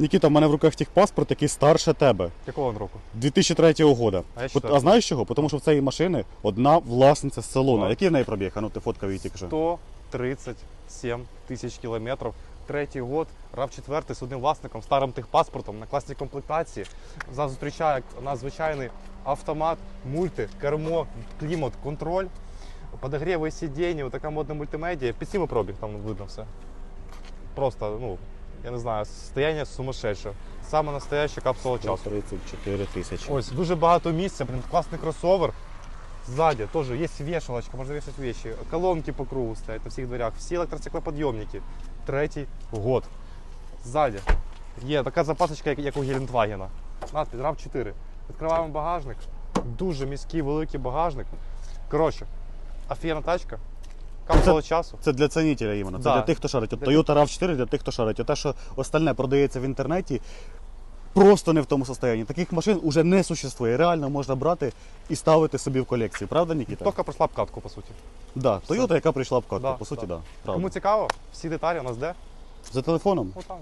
Нікіта, в мене в руках техпаспорт, який старше тебе. Якого он року? 2003 року. А я От- а знаєш чого? Тому що в цієї машини одна власниця з салону. Так. Який в неї пробіг? А ну ти фоткав її тільки що. 137 тисяч кілометрів. Третій год, рав 4 з одним власником, старим техпаспортом на класній комплектації. Нас зустрічає надзвичайний автомат, мульти, кермо, клімат, контроль, подогріви сидіння, така модна мультимедія. Під сіми пробіг, там видно все. Просто, ну, я не знаю, состояние сумасшедше. Саме настояща капсула часу. 34 тисячі. Ось дуже багато місця, блін, класний кросовер. Сзади тоже есть вешалочка, можно вешать вещи. Колонки по кругу стоять на всіх дверях. Всі електростеклоподйомники. Третій год. Ззаді є така запасочка, як, як у Гелендвагена. Надпись RAV 4. Відкриваємо багажник. Дуже міський, великий багажник. Коротше, офігенна тачка. Капсула часу. Це для цінителя іменно. Це Да. для тих, хто шарить. От Для Toyota RAV4 для тих, хто шарить. От те, що остальне продається в інтернеті, просто не в тому состоянні. Таких машин уже не существує. Реально можна брати і ставити собі в колекцію. Правда, Нікіта? Тільки пройшла обкатку, по суті. Да. Все. Toyota, яка прийшла в катку. Да, по суті, да. да. Правда. Кому цікаво, всі деталі у нас де? За телефоном Отам.